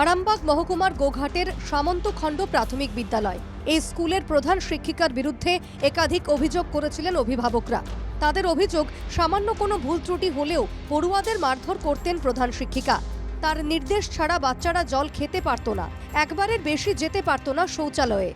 আরামবাগ মহকুমার গোঘাটের সামন্তখণ্ড প্রাথমিক বিদ্যালয়। এই স্কুলের প্রধান শিক্ষিকার বিরুদ্ধে একাধিক অভিযোগ করেছিলেন অভিভাবকরা। তাদের অভিযোগ, সামান্য কোনো ভুল ত্রুটি হলেও পড়ুয়াদের মারধর করতেন প্রধান শিক্ষিকা। তার নির্দেশ ছাড়া বাচ্চারা জল খেতে পারত না। একবারের বেশি যেতে পারত না শৌচালয়ে।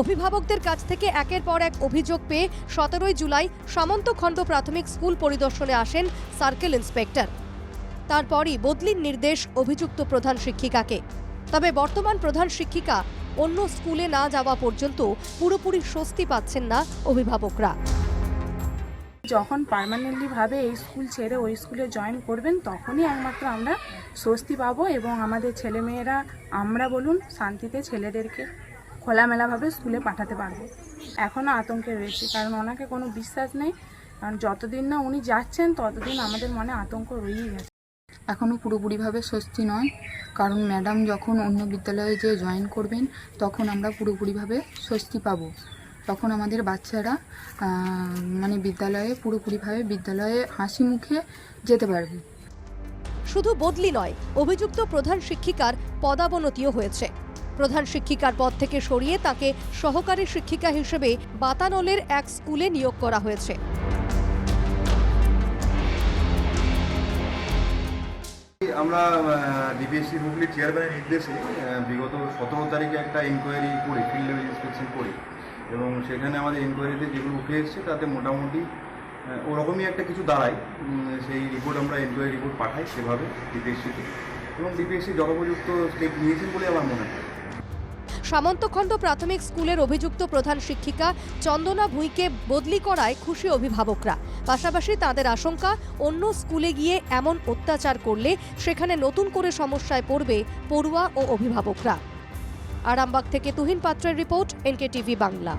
অভিভাবকদের কাছ থেকে একের পর এক অভিযোগ পেয়ে সতেরোই জুলাই সামন্ত সামন্তখণ্ড প্রাথমিক স্কুল পরিদর্শনে আসেন সার্কেল ইন্সপেক্টর। তারপরই বদলির নির্দেশ অভিযুক্ত প্রধান শিক্ষিকাকে। তবে বর্তমান প্রধান শিক্ষিকা অন্য স্কুলে না যাওয়া পর্যন্ত পুরোপুরি স্বস্তি পাচ্ছেন না অভিভাবকরা। যখন পার্মানেন্টলি ভাবে এই স্কুল ছেড়ে ওই স্কুলে জয়েন করবেন, তখনই একমাত্র আমরা স্বস্তি পাবো এবং আমাদের ছেলেমেয়েরা, আমরা বলুন, শান্তিতে ছেলেদেরকে খোলামেলাভাবে স্কুলে পাঠাতে পারব। এখনও আতঙ্কে রয়েছে, কারণ ওনাকে কোনো বিশ্বাস নেই। কারণ যতদিন না উনি যাচ্ছেন, ততদিন আমাদের মনে আতঙ্ক রয়েই গেছে এখনও পুরোপুরিভাবে স্বস্তি নয়। কারণ ম্যাডাম যখন অন্য বিদ্যালয়ে যে জয়েন করবেন, তখন আমরা পুরোপুরিভাবে স্বস্তি পাবো। তখন আমাদের বাচ্চারা মানে বিদ্যালয়ে, পুরোপুরিভাবে বিদ্যালয়ে হাসি মুখে যেতে পারবে। শুধু বদলি নয়, অভিযুক্ত প্রধান শিক্ষিকার পদাবনতিও হয়েছে। প্রধান শিক্ষিকার পদ থেকে সরিয়ে তাকে সহকারী শিক্ষিকা হিসেবে বাতানলের এক স্কুলে নিয়োগ করা হয়েছে। আমরা ডিপিএসসি হুগলির চেয়ারম্যানের নির্দেশে বিগত সতেরো তারিখে একটা ইনকোয়ারি করি ফিল্ড লেভেল ইন্সপেকশন করি। এবং সেখানে আমাদের ইনকোয়ারিতে যেগুলো উঠে এসছে, তাতে মোটামুটি ওরকমই একটা কিছু দাঁড়ায়। সেই রিপোর্ট আমরা এনকোয়ারি রিপোর্ট পাঠাই সেভাবে ডিপিএসসিতে এবং ডিপিএসসি যথোপযুক্ত স্টেপ নিয়েছেন বলে আমার মনে হয়। সামন্তখণ্ড প্রাথমিক স্কুলের অভিযুক্ত প্রধান শিক্ষিকা চন্দনা ভুঁইকে বদলি করায় খুশি অভিভাবকরা। পাশাপাশি তাদের আশঙ্কা, অন্য স্কুলে গিয়ে এমন অত্যাচার করলে সেখানে নতুন করে সমস্যায় পড়বে পড়ুয়া ও অভিভাবকরা। আরামবাগ থেকে তুহিন পাত্রের রিপোর্ট এনকে টিভি বাংলা।